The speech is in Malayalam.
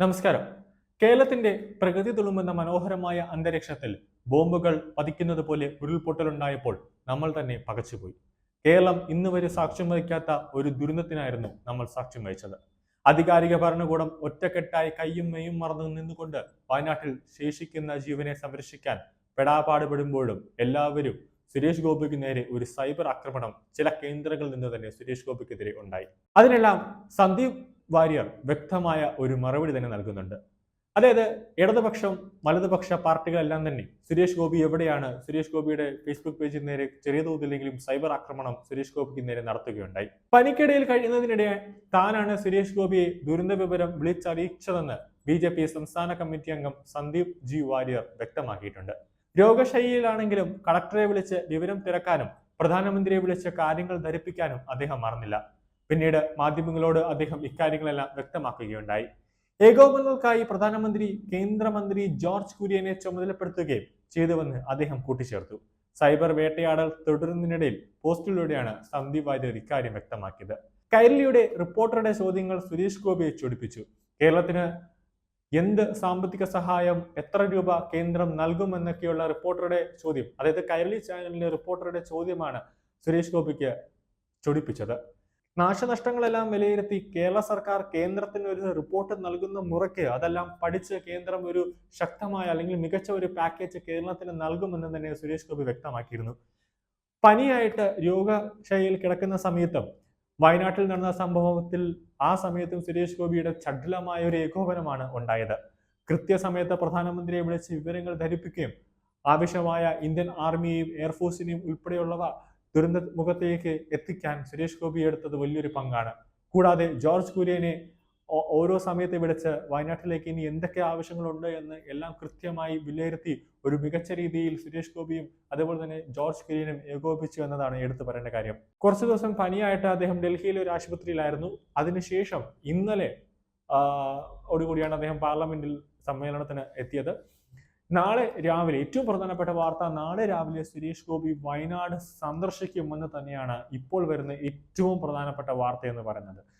നമസ്കാരം. കേരളത്തിന്റെ പ്രകൃതി തുളുമ്പുന്ന മനോഹരമായ അന്തരീക്ഷത്തിൽ ബോംബുകൾ പതിക്കുന്നത് പോലെ ഉരുൾപൊട്ടലുണ്ടായപ്പോൾ നമ്മൾ തന്നെ പകച്ചുപോയി. കേരളം ഇന്ന് വരെ സാക്ഷ്യം വഹിക്കാത്ത ഒരു ദുരന്തത്തിനായിരുന്നു നമ്മൾ സാക്ഷ്യം വഹിച്ചത്. അധികാരിക ഭരണകൂടം ഒറ്റക്കെട്ടായി കയ്യും മെയ്യും മറന്നു നിന്നുകൊണ്ട് വയനാട്ടിൽ ശേഷിക്കുന്ന ജീവനെ സംരക്ഷിക്കാൻ പെടാപാടുപെടുമ്പോഴും എല്ലാവരും സുരേഷ് ഗോപിക്ക് നേരെ ഒരു സൈബർ ആക്രമണം ചില കേന്ദ്രങ്ങളിൽ നിന്ന് തന്നെ സുരേഷ് ഗോപിക്കെതിരെ ഉണ്ടായി. അതിനെല്ലാം സന്ദീപ് വാര്യർ വ്യക്തമായ ഒരു മറുപടി തന്നെ നൽകുന്നുണ്ട്. അതായത് ഇടതുപക്ഷം വലതുപക്ഷ പാർട്ടികളെല്ലാം തന്നെ സുരേഷ് ഗോപി എവിടെയാണ് സുരേഷ് ഗോപിയുടെ ഫേസ്ബുക്ക് പേജിൽ നേരെ ചെറിയ തോതിലെങ്കിലും സൈബർ ആക്രമണം സുരേഷ് ഗോപിക്ക് നേരെ നടത്തുകയുണ്ടായി. പനിക്കിടയിൽ കഴിയുന്നതിനിടെ താനാണ് സുരേഷ് ഗോപിയെ ദുരന്ത വിവരം വിളിച്ചറിയിച്ചതെന്ന് ബി ജെ പി സംസ്ഥാന കമ്മിറ്റി അംഗം സന്ദീപ് ജി വാര്യർ വ്യക്തമാക്കിയിട്ടുണ്ട്. രോഗശൈലിയിലാണെങ്കിലും കളക്ടറെ വിളിച്ച് വിവരം തിരക്കാനും പ്രധാനമന്ത്രിയെ വിളിച്ച് കാര്യങ്ങൾ ധരിപ്പിക്കാനും അദ്ദേഹം മറന്നില്ല. പിന്നീട് മാധ്യമങ്ങളോട് അദ്ദേഹം ഇക്കാര്യങ്ങളെല്ലാം വ്യക്തമാക്കുകയുണ്ടായി. ഏകോപനങ്ങൾക്കായി പ്രധാനമന്ത്രി കേന്ദ്രമന്ത്രി ജോർജ് കുര്യനെ ചുമതലപ്പെടുത്തുകയും ചെയ്തുവെന്ന് അദ്ദേഹം കൂട്ടിച്ചേർത്തു. സൈബർ വേട്ടയാടൽ തുടരുന്നതിനിടയിൽ പോസ്റ്റിലൂടെയാണ് സന്ദീപ് വാര്യർ ഇക്കാര്യം വ്യക്തമാക്കിയത്. കൈരളിയുടെ റിപ്പോർട്ടറുടെ ചോദ്യങ്ങൾ സുരേഷ് ഗോപിയെ ചൊടിപ്പിച്ചു. കേരളത്തിന് എന്ത് സാമ്പത്തിക സഹായം എത്ര രൂപ കേന്ദ്രം നൽകുമെന്നൊക്കെയുള്ള റിപ്പോർട്ടറുടെ ചോദ്യം അതായത് കൈരളി ചാനലിലെ റിപ്പോർട്ടറുടെ ചോദ്യമാണ് സുരേഷ് ഗോപിക്ക് ചൊടിപ്പിച്ചത്. നാശനഷ്ടങ്ങളെല്ലാം വിലയിരുത്തി കേരള സർക്കാർ കേന്ദ്രത്തിന് ഒരു റിപ്പോർട്ട് നൽകുന്ന മുറയ്ക്ക് അതെല്ലാം പഠിച്ച് കേന്ദ്രം ഒരു ശക്തമായ അല്ലെങ്കിൽ മികച്ച ഒരു പാക്കേജ് കേരളത്തിന് നൽകുമെന്ന് തന്നെ സുരേഷ് ഗോപി വ്യക്തമാക്കിയിരുന്നു. പനിയായിട്ട് രോഗശൈലിയിൽ കിടക്കുന്ന സമയത്തും വയനാട്ടിൽ നടന്ന സംഭവത്തിൽ ആ സമയത്തും സുരേഷ് ഗോപിയുടെ ചടുലമായ ഒരു ഏകോപനമാണ് ഉണ്ടായത്. കൃത്യസമയത്ത് പ്രധാനമന്ത്രിയെ വിളിച്ച് വിവരങ്ങൾ ധരിപ്പിക്കുകയും ആവശ്യമായ ഇന്ത്യൻ ആർമിയെയും എയർഫോഴ്സിനെയും ഉൾപ്പെടെയുള്ളവ ദുരന്ത മുഖത്തേക്ക് എത്തിക്കാൻ സുരേഷ് ഗോപി എടുത്തത് വലിയൊരു പങ്കാണ്. കൂടാതെ ജോർജ് കുര്യനെ ഓരോ സമയത്ത് വിളിച്ച് വയനാട്ടിലേക്ക് ഇനി എന്തൊക്കെ ആവശ്യങ്ങളുണ്ട് എന്ന് എല്ലാം കൃത്യമായി വിലയിരുത്തി ഒരു മികച്ച രീതിയിൽ സുരേഷ് ഗോപിയും അതേപോലെ തന്നെ ജോർജ് കുര്യനും ഏകോപിച്ചു എന്നതാണ് എടുത്തു പറയേണ്ട കാര്യം. കുറച്ചു ദിവസം പനിയായിട്ട് അദ്ദേഹം ഡൽഹിയിലെ ഒരു ആശുപത്രിയിലായിരുന്നു. അതിനുശേഷം ഇന്നലെ ഓടുകൂടിയാണ് അദ്ദേഹം പാർലമെന്റിൽ സമ്മേളനത്തിന് എത്തിയത്. നാളെ രാവിലെ ഏറ്റവും പ്രധാനപ്പെട്ട വാർത്ത നാളെ രാവിലെ സുരേഷ് ഗോപി വയനാട് സന്ദർശിക്കുമെന്ന് തന്നെയാണ് ഇപ്പോൾ വരുന്ന ഏറ്റവും പ്രധാനപ്പെട്ട വാർത്ത എന്ന് പറയുന്നത്.